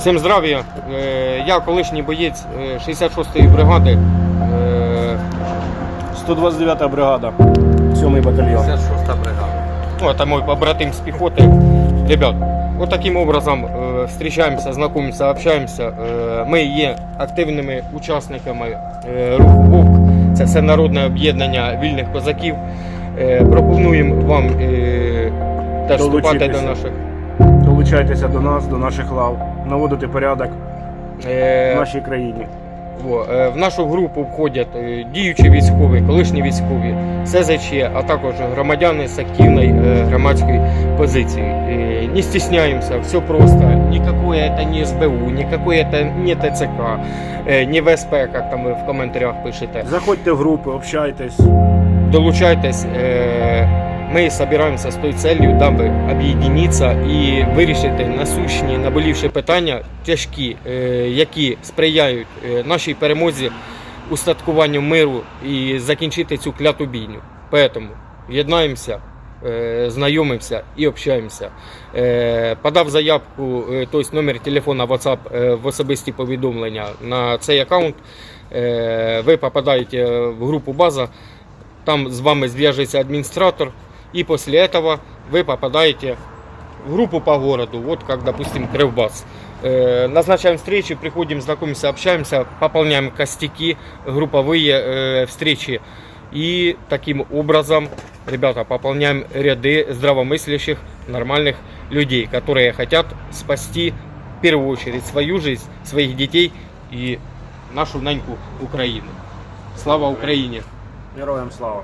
Всім здрав'я. Е, Я колишній боєць е, 66-ї бригади. е, 129 бригада, 7 батальйон. 56-та бригада. Ну, это мой побратим с пехоты. Ребят, вот таким образом э, встречаемся, знакомимся, общаемся. Э, ми є активними учасниками е, руху Вовк. Це всенародне об'єднання вільних козаків. Е, пропонуємо вам е, теж вступати до Долучитися. наших. Долучайтеся до нас, до наших лав, наводити порядок Е, в нашій країні. Е, В нашу групу входять е, діючі військові, колишні військові, СЗЧ, а також громадяни з активної е, громадської позиції. Е, Не стесняємося, все просто. Никакое это не СБУ, никакое это не ТЦК, е, не ВСП, як там ви в коментарях пишете. Заходьте в групи, общайтесь. Долучайтесь. Ми збираємося з тою целью, даби об'єднатися і вирішити насущні наболівші питання тяжкі, е, які сприяють е, нашій перемозі, устаткуванню миру і закінчити цю кляту бійню. Поэтому єднаємося, е, знайомимося і общаємося. Подав заявку, тобто номер телефона WhatsApp в особисті повідомлення на цей аккаунт. Ви попадаєте в групу база, там с вами свяжется администратор, и после этого вы попадаете в группу по городу, вот как, допустим, Крывбас. Э, Назначаем встречи, приходим, знакомимся, общаемся, пополняем костяки, групповые э, встречи. И таким образом, ребята, пополняем ряды здравомыслящих, нормальных людей, которые хотят спасти в первую очередь свою жизнь, своих детей и нашу наньку Украину. Слава Украине! Героям слава!